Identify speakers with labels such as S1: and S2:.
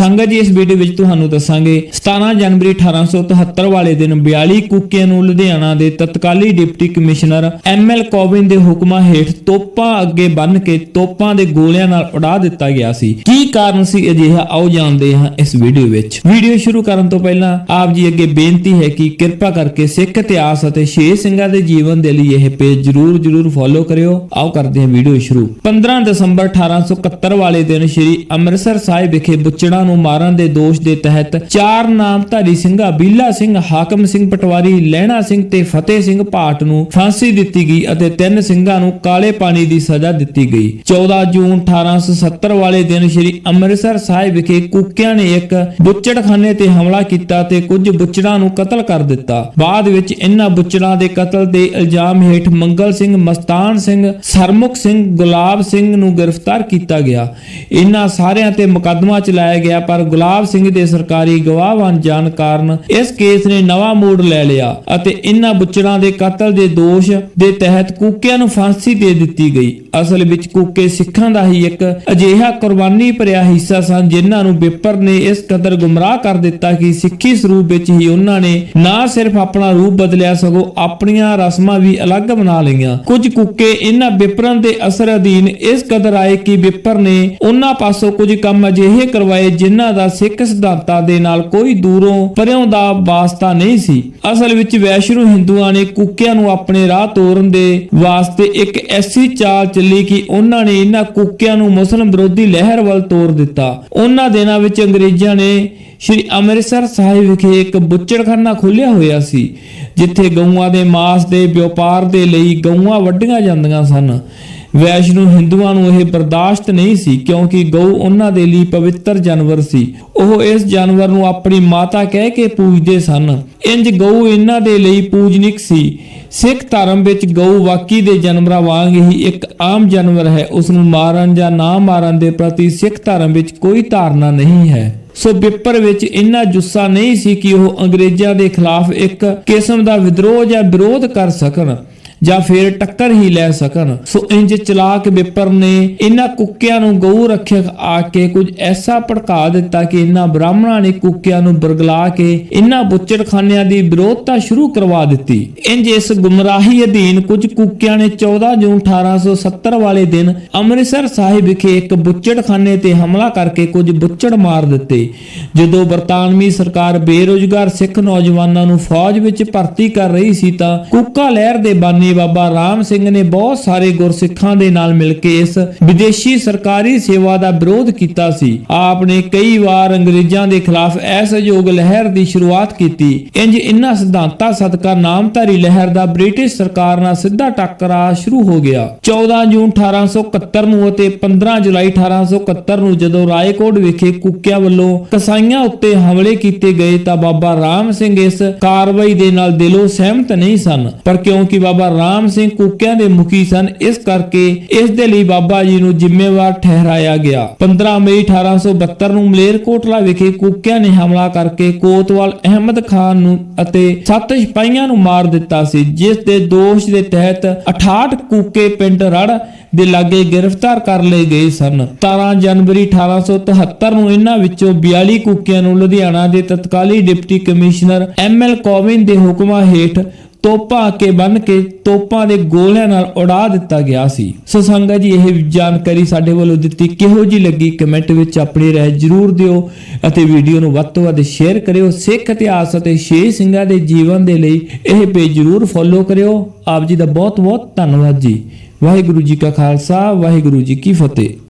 S1: ਸੰਗਤ ਜੀ, ਇਸ ਵੀਡੀਓ ਵਿੱਚ ਤੁਹਾਨੂੰ ਦੱਸਾਂਗੇ 17 ਜਨਵਰੀ 1873 ਵਾਲੇ ਦਿਨ 42 ਕੁੱਕਿਆਂ ਨੂੰ ਲੁਧਿਆਣਾ ਦੇ ਤਤਕਾਲੀ ਡਿਪਟੀ ਕਮਿਸ਼ਨਰ ਐਮਐਲ ਕੋਵਿਨ ਦੇ ਹੁਕਮਾਂ ਹੇਠ ਤੋਪਾਂ ਅੱਗੇ ਬੰਨ ਕੇ ਤੋਪਾਂ ਦੇ ਗੋਲਿਆਂ ਨਾਲ ਉਡਾ ਦਿੱਤਾ ਗਿਆ ਸੀ। ਕੀ ਕਾਰਨ ਸੀ ਅਜਿਹਾ? ਆਓ ਜਾਣਦੇ ਹਾਂ ਇਸ ਵੀਡੀਓ ਵਿੱਚ। ਵੀਡੀਓ ਸ਼ੁਰੂ ਕਰਨ ਤੋਂ ਪਹਿਲਾਂ ਆਪ ਜੀ ਅੱਗੇ ਬੇਨਤੀ ਹੈ ਕਿ ਕਿਰਪਾ ਕਰਕੇ ਸਿੱਖ ਇਤਿਹਾਸ ਅਤੇ ਸ਼ੇਰ ਸਿੰਘਾਂ ਦੇ ਜੀਵਨ ਦੇ ਲਈ ਇਹ ਪੇਜ ਜਰੂਰ ਜਰੂਰ ਫੋਲੋ ਕਰਿਓ। ਆਓ ਕਰਦੇ ਹਾਂ ਵੀਡੀਓ ਸ਼ੁਰੂ। 15 ਦਸੰਬਰ 1871 ਵਾਲੇ ਦਿਨ ਸ੍ਰੀ ਅੰਮ੍ਰਿਤਸਰ ਸਾਹਿਬ ਵਿਖੇ ਬੁੱਚੜਾਂ ਨੂੰ ਮਾਰਨ ਦੇ ਦੋਸ਼ ਦੇ ਤਹਿਤ ਚਾਰ ਨਾਮਧਾਰੀ ਸਿੰਘਾਂ, ਬੀਲਾ ਸਿੰਘ, ਹਾਕਮ ਸਿੰਘ ਪਟਵਾਰੀ, ਲਹਿਣਾ ਸਿੰਘ ਤੇ ਫਤਿਹ ਸਿੰਘ ਭਾਟ ਨੂੰ ਫਾਂਸੀ ਦਿੱਤੀ ਗਈ ਅਤੇ ਤਿੰਨ ਸਿੰਘਾਂ ਨੂੰ ਕਾਲੇ ਪਾਣੀ ਦੀ ਸਜ਼ਾ ਦਿੱਤੀ ਗਈ। 14 ਜੂਨ 1870 ਵਾਲੇ ਦਿਨ ਸ੍ਰੀ ਅੰਮ੍ਰਿਤਸਰ ਸਾਹਿਬ ਵਿਖੇ ਕੁੱਕਿਆਂ ਨੇ ਇੱਕ ਬੁੱਚੜਖਾਨੇ ਤੇ ਹਮਲਾ ਕੀਤਾ ਤੇ ਕੁਝ ਬੁੱਚੜਾਂ ਨੂੰ ਕਤਲ ਕਰ ਦਿੱਤਾ। ਬਾਅਦ ਵਿੱਚ ਇਹਨਾਂ ਬੁੱਚੜਾਂ ਦੇ ਕਤਲ ਦੇ ਇਲਜ਼ਾਮ ਹੇਠ ਮੰਗਲ ਸਿੰਘ, ਮਸਤਾਨ ਸਿੰਘ, ਸਰਮੁਖ ਸਿੰਘ, ਗੁਲਾਬ ਸਿੰਘ ਨੂੰ ਗ੍ਰਿਫਤਾਰ ਕੀਤਾ ਗਿਆ। ਇਹਨਾਂ ਸਾਰਿਆਂ ਤੇ ਮੁਕੱਦਮਾ ਚਲਾਇਆ ਗਿਆ ਪਰ ਗੁਲਾਬ ਸਿੰਘ ਦੇ ਸਰਕਾਰੀ ਗਵਾਹ ਬਣ ਜਾਣ ਕਾਰਨ ਇਸ ਕੇਸ ਨੇ ਨਵਾਂ ਮੋੜ ਲੈ ਲਿਆ ਅਤੇ ਇਹਨਾਂ ਬੁੱਚੜਾਂ ਦੇ ਕਤਲ ਦੇ ਦੋਸ਼ ਦੇ ਤਹਿਤ ਕੂਕਿਆਂ ਨੂੰ ਫਾਂਸੀ ਦੇ ਦਿੱਤੀ ਗਈ। ਅਸਲ ਵਿੱਚ ਕੂਕੇ ਸਿੱਖਾਂ ਦਾ ਹੀ ਇੱਕ ਅਜਿਹਾ ਕੁਰਬਾਨੀ ਭਰਿਆ ਹਿੱਸਾ ਸਨ ਜਿਨ੍ਹਾਂ ਨੂੰ ਵਿਪਰ ਨੇ ਇਸ ਕਦਰ ਗੁੰਮਰਾਹ ਕਰ ਦਿੱਤਾ ਕਿ ਸਿੱਖੀ ਸਰੂਪ ਵਿੱਚ ਹੀ ਉਹਨਾਂ ਨੇ ਨਾ ਸਿਰਫ ਆਪਣਾ ਰੂਪ ਬਦਲਿਆ, ਸਗੋਂ ਆਪਣੀਆਂ ਰਸਮਾਂ ਵੀ ਅਲੱਗ ਬਣਾ ਲਈਆਂ। ਕੁਝ ਕੁੱਕੇ ਇਹਨਾਂ ਵਿਪਰਾਂ ਦੇ ਅਸਰ ਅਧੀਨ ਇਸ ਕਦਰ ਆਏ ਕਿ ਵਿਪਰ ਨੇ ਉਹਨਾਂ ਪਾਸੋਂ ਕੁਝ ਕੰਮ ਅਜਿਹੇ ਕਰਵਾਏ ਜਿਨ੍ਹਾਂ ਦਾ ਸਿੱਖ ਸਿਧਾਂਤਾਂ ਦੇ ਨਾਲ ਕੋਈ ਦੂਰੋਂ ਪਰਿਓਂ ਦਾ ਵਾਸਤਾ ਨਹੀਂ ਸੀ। ਅਸਲ ਵਿੱਚ ਵੈਸ਼ਨੂ ਹਿੰਦੂਆਂ ਨੇ ਕੁੱਕਿਆਂ ਨੂੰ ਆਪਣੇ ਰਾਹ ਤੋਰਨ ਦੇ ਵਾਸਤੇ ਇੱਕ ਐਸੀ ਚਾਲ ਚੱਲੀ ਕਿ ਉਹਨਾਂ ਨੇ ਇਹਨਾਂ ਕੁੱਕਿਆਂ ਨੂੰ ਮੁਸਲਮ ਵਿਰੋਧੀ ਲਹਿਰ ਵੱਲ ਤੋਰ ਦਿੱਤਾ। ਉਹਨਾਂ ਦਿਨਾਂ ਵਿੱਚ ਅੰਗਰੇਜ਼ਾਂ ਨੇ ਸ਼੍ਰੀ ਅੰਮ੍ਰਿਤਸਰ ਸਾਹਿਬ ਵਿਖੇ ਇੱਕ ਬੁੱਚੜਖਾਨਾ ਖੋਲ੍ਹਿਆ ਹੋਇਆ ਸੀ, ਜਿੱਥੇ ਗਊਆਂ ਦੇ ਮਾਸ ਦੇ ਵਪਾਰ ਦੇ ਲਈ ਗਊਆਂ ਵੱਢੀਆਂ ਜਾਂਦੀਆਂ ਸਨ। ਵੈਸ਼ਨੂ ਹਿੰਦੂਆਂ ਨੂੰ ਇਹ ਬਰਦਾਸ਼ਤ ਨਹੀਂ ਸੀ ਕਿਉਂਕਿ ਗਊ ਉਹਨਾਂ ਦੇ ਲਈ ਪਵਿੱਤਰ ਜਾਨਵਰ ਸੀ। ਉਹ ਇਸ ਜਾਨਵਰ ਨੂੰ ਆਪਣੀ ਮਾਤਾ ਕਹਿ ਕੇ ਪੂਜਦੇ ਸਨ। ਇੰਜ ਗਊ ਇਹਨਾਂ ਦੇ ਲਈ ਪੂਜਨਿਕ ਸੀ। ਸਿੱਖ ਧਰਮ ਵਿੱਚ ਗਊ ਵਾਕੀ ਦੇ ਜਾਨਵਰਾਂ ਵਾਂਗ ਹੀ ਇੱਕ ਆਮ ਜਾਨਵਰ ਹੈ। ਉਸ ਨੂੰ ਮਾਰਨ ਜਾਂ ਨਾ ਮਾਰਨ ਦੇ ਪ੍ਰਤੀ ਸਿੱਖ ਧਰਮ ਵਿੱਚ ਕੋਈ ਧਾਰਨਾ ਨਹੀਂ ਹੈ। ਸੋ ਵਿਪਰ ਵਿੱਚ ਇੰਨਾ ਜੁੱਸਾ ਨਹੀਂ ਸੀ ਕਿ ਉਹ ਅੰਗਰੇਜ਼ਾਂ ਦੇ ਖਿਲਾਫ ਇੱਕ ਕਿਸਮ ਦਾ ਵਿਦਰੋਹ ਜਾਂ ਵਿਰੋਧ ਕਰ ਸਕਣ। ਜਾਂ ਫਿਰ ਟੱਕਰ ਹੀ ਲੈ ਸਕਣ। ਸੋ ਇੰਜ ਚਲਾਕ ਵਿਪਰ ਨੇ ਇਹਨਾਂ ਕੁੱਕਿਆਂ ਨੂੰ ਗਊ ਰੱਖਿਅਕ ਆ ਕੇ ਕੁਝ ਐਸਾ ਭੜਕਾ ਦਿੱਤਾ ਕਿ ਇਹਨਾਂ ਬ੍ਰਾਹਮਣਾਂ ਨੇ ਕੁੱਕਿਆਂ ਨੂੰ ਬਰਗਲਾ ਕੇ ਇਹਨਾਂ ਬੁੱਚੜਖਾਨਿਆਂ ਦੀ ਵਿਰੋਧਤਾ ਸ਼ੁਰੂ ਕਰਵਾ ਦਿੱਤੀ। ਇੰਜ ਇਸ ਗੁੰਮਰਾਹੀ ਅਧੀਨ ਕੁਝ ਕੁੱਕਿਆਂ ਨੇ 14 ਜੂਨ 1870 ਵਾਲੇ ਦਿਨ ਅੰਮ੍ਰਿਤਸਰ ਸਾਹਿਬ ਵਿਖੇ ਇੱਕ ਬੁੱਚੜਖਾਨੇ ਤੇ ਹਮਲਾ ਕਰਕੇ ਕੁਝ ਬੁੱਚੜ ਮਾਰ ਦਿੱਤੇ। ਜਦੋਂ ਬਰਤਾਨਵੀ ਸਰਕਾਰ ਬੇਰੋਜ਼ਗਾਰ ਸਿੱਖ ਨੌਜਵਾਨਾਂ ਨੂੰ ਫੌਜ ਵਿੱਚ ਭਰਤੀ ਕਰ ਰਹੀ ਸੀ ਤਾਂ ਕੁੱਕਾ ਲਹਿਰ ਦੇ ਬਾਨੀ ਬਾਬਾ ਰਾਮ ਸਿੰਘ ਨੇ ਬਹੁਤ ਸਾਰੇ ਗੁਰਸਿੱਖਾਂ ਦੇ ਨਾਲ ਮਿਲ ਕੇ ਇਸ ਵਿਦੇਸ਼ੀ ਸਰਕਾਰੀ ਸੇਵਾ ਦਾ ਵਿਰੋਧ ਕੀਤਾ ਸੀ। ਆਪ ਨੇ ਕਈ ਵਾਰ ਅੰਗਰੇਜ਼ਾਂ ਦੇ ਖਿਲਾਫ ਅਸਹਿਯੋਗ ਲਹਿਰ ਦੀ ਸ਼ੁਰੂਆਤ ਕੀਤੀ। ਇੰਜ ਇਨ੍ਹਾਂ ਸਿਧਾਂਤਾਂ ਸਦਕਾ ਨਾਮਧਾਰੀ ਲਹਿਰ ਦਾ ਬ੍ਰਿਟਿਸ਼ ਸਰਕਾਰ ਨਾਲ ਸਿੱਧਾ ਟੱਕਰਾ ਸ਼ੁਰੂ ਹੋ ਗਿਆ। 14 ਜੂਨ 1871 ਨੂੰ ਅਤੇ 15 ਜੁਲਾਈ 1871 ਨੂੰ ਜਦੋਂ ਰਾਏਕੋਟ ਵਿਖੇ ਕੁੱਕਿਆਂ ਵੱਲੋਂ ਕਸਾਈਆਂ ਉੱਤੇ ਹਮਲੇ ਕੀਤੇ ਗਏ ਤਾਂ ਬਾਬਾ ਰਾਮ ਸਿੰਘ ਇਸ ਕਾਰਵਾਈ ਦੇ ਨਾਲ ਦਿਲੋਂ ਸਹਿਮਤ ਨਹੀਂ ਸਨ। ਪਰ ਕਿਉਂਕਿ ਬਾਬਾ ਰਾਮ ਸਿੰਘ ਕੁੱਕਿਆਂ ਦੇ ਮੁਖੀ ਸਨ। ਇਸ ਕਰਕੇ ਇਸ ਦੇ ਲਈ ਬਾਬਾ ਜੀ ਨੂੰ ਜ਼ਿੰਮੇਵਾਰ ਠਹਿਰਾਇਆ ਗਿਆ। 15 ਮਈ 1872 ਨੂੰ ਮਲੇਰਕੋਟਲਾ ਵਿਖੇ ਕੁੱਕਿਆਂ ਨੇ ਹਮਲਾ ਕਰਕੇ ਕੋਤਵਾਲ ਅਹਿਮਦ ਖਾਨ ਨੂੰ ਅਤੇ ਸੱਤ ਸਿਪਾਹੀਆਂ ਨੂੰ ਮਾਰ ਦਿੱਤਾ ਸੀ, ਜਿਸ ਦੇ ਦੋਸ਼ ਦੇ ਤਹਿਤ 68 ਕੁੱਕੇ ਪਿੰਡ ਰੜ ਦੇ ਲਾਗੇ ਗ੍ਰਿਫਤਾਰ ਕਰ ਲਏ ਗਏ ਸਨ। 17 ਜਨਵਰੀ 1873 ਨੂੰ ਇਹਨਾਂ ਵਿੱਚੋਂ 42 ਕੁੱਕਿਆਂ ਨੂੰ ਲੁਧਿਆਣਾ ਦੇ ਤਤਕਾਲੀ deputy commissioner M L Kovin ਦੇ ਹੁਕਮਾਂ ਹੇਠ ਤੋਪਾਂ ਅੱਗੇ ਬੰਨ ਕੇ ਤੋਪਾਂ ਦੇ ਗੋਲਿਆਂ ਨਾਲ ਉਡਾ ਦਿੱਤਾ ਗਿਆ ਸੀ। ਸੋ ਸੰਗਤ ਜੀ, ਇਹ ਜਾਣਕਾਰੀ ਸਾਡੇ ਵੱਲੋਂ ਦਿੱਤੀ। ਕਿਹੋ ਜੀ ਲੱਗੀ ਕਮੈਂਟ ਵਿੱਚ ਆਪਣੀ ਰਾਏ ਜਰੂਰ ਦਿਓ ਅਤੇ ਵੀਡੀਓ ਨੂੰ ਵੱਧ ਤੋਂ ਵੱਧ ਸ਼ੇਅਰ ਕਰਿਓ। ਸਿੱਖ ਇਤਿਹਾਸ ਅਤੇ ਛੇ ਸਿੰਘਾਂ ਦੇ ਜੀਵਨ ਦੇ ਲਈ ਇਹ ਪੇਜ ਜਰੂਰ ਫੋਲੋ ਕਰਿਓ। ਆਪ ਜੀ ਦਾ ਬਹੁਤ ਬਹੁਤ ਧੰਨਵਾਦ ਜੀ। ਵਾਹਿਗੁਰੂ ਜੀ ਕਾ ਖਾਲਸਾ, ਵਾਹਿਗੁਰੂ ਜੀ ਕੀ ਫਤਿਹ।